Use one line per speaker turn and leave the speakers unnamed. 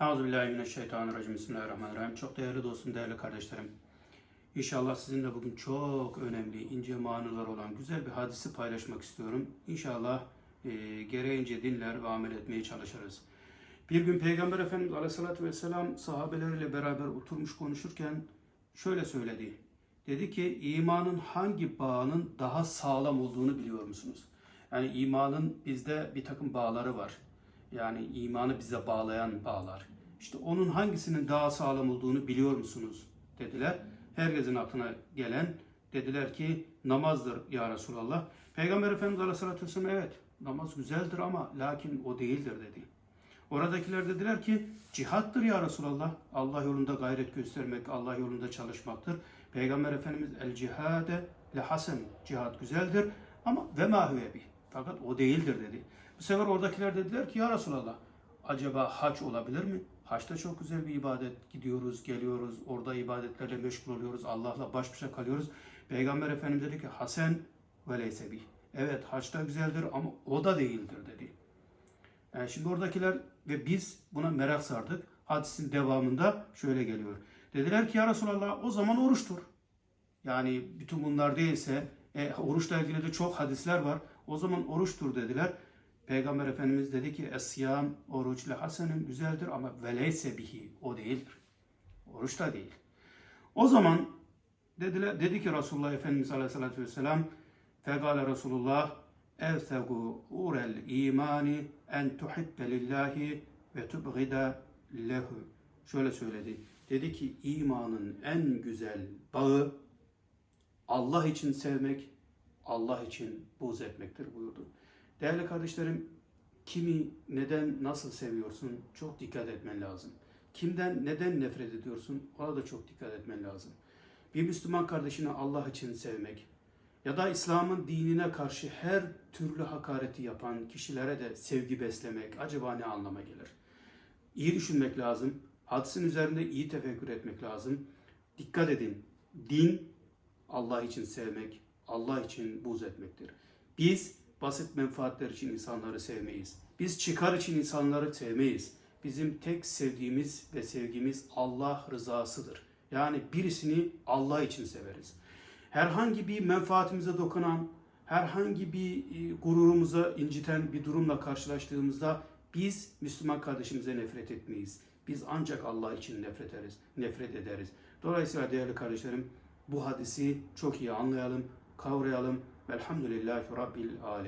Euzubillahimineşşeytanirracim. Bismillahirrahmanirrahim. Çok değerli dostum, değerli kardeşlerim. İnşallah sizinle bugün çok önemli, ince manalar olan güzel bir hadisi paylaşmak istiyorum. İnşallah e, gereğince dinler ve amel etmeye çalışırız. Bir gün Peygamber Efendimiz Aleyhisselatü Vesselam sahabeleriyle beraber oturmuş konuşurken şöyle söyledi. Dedi ki imanın hangi bağının daha sağlam olduğunu biliyor musunuz? Yani imanın bizde bir takım bağları var. Yani imanı bize bağlayan bağlar. İşte onun hangisinin daha sağlam olduğunu biliyor musunuz? Dediler. Herkesin aklına gelen dediler ki namazdır ya Resulallah. Peygamber Efendimiz Aleyhisselatü Vesselam evet namaz güzeldir ama lakin o değildir dedi. Oradakiler dediler ki cihattır ya Resulallah. Allah yolunda gayret göstermek, Allah yolunda çalışmaktır. Peygamber Efendimiz el cihade le hasen. Cihat güzeldir ama ve mahve bi. Fakat o değildir dedi. Bu sefer oradakiler dediler ki ya Resulallah acaba hac olabilir mi? Haçta çok güzel bir ibadet. Gidiyoruz, geliyoruz, orada ibadetlerle meşgul oluyoruz, Allah'la baş başa kalıyoruz. Peygamber Efendimiz dedi ki hasen ve leyse bih. Evet haçta güzeldir ama o da değildir dedi. Yani şimdi oradakiler ve biz buna merak sardık. Hadisin devamında şöyle geliyor. Dediler ki ya Resulallah o zaman oruçtur. Yani bütün bunlar değilse e, oruçla ilgili de çok hadisler var. O zaman oruçtur dediler. Peygamber Efendimiz dedi ki Esyam oruç le hasenin güzeldir ama veleyse bihi o değildir. Oruç da değil. O zaman dediler, dedi ki Resulullah Efendimiz Aleyhisselatü Vesselam Fegale Resulullah evsegu urel imani en tuhibbe lillahi ve tubgida lehu. Şöyle söyledi. Dedi ki imanın en güzel bağı Allah için sevmek, Allah için buğz etmektir buyurdu. Değerli kardeşlerim, kimi neden nasıl seviyorsun çok dikkat etmen lazım. Kimden neden nefret ediyorsun ona da çok dikkat etmen lazım. Bir Müslüman kardeşini Allah için sevmek ya da İslam'ın dinine karşı her türlü hakareti yapan kişilere de sevgi beslemek acaba ne anlama gelir? İyi düşünmek lazım. Hadisin üzerinde iyi tefekkür etmek lazım. Dikkat edin. Din Allah için sevmek, Allah için buz etmektir. Biz basit menfaatler için insanları sevmeyiz. Biz çıkar için insanları sevmeyiz. Bizim tek sevdiğimiz ve sevgimiz Allah rızasıdır. Yani birisini Allah için severiz. Herhangi bir menfaatimize dokunan, herhangi bir e, gururumuza inciten bir durumla karşılaştığımızda biz Müslüman kardeşimize nefret etmeyiz. Biz ancak Allah için nefret ederiz. Nefret ederiz. Dolayısıyla değerli kardeşlerim bu hadisi çok iyi anlayalım, kavrayalım. Velhamdülillahi Rabbil Alemin.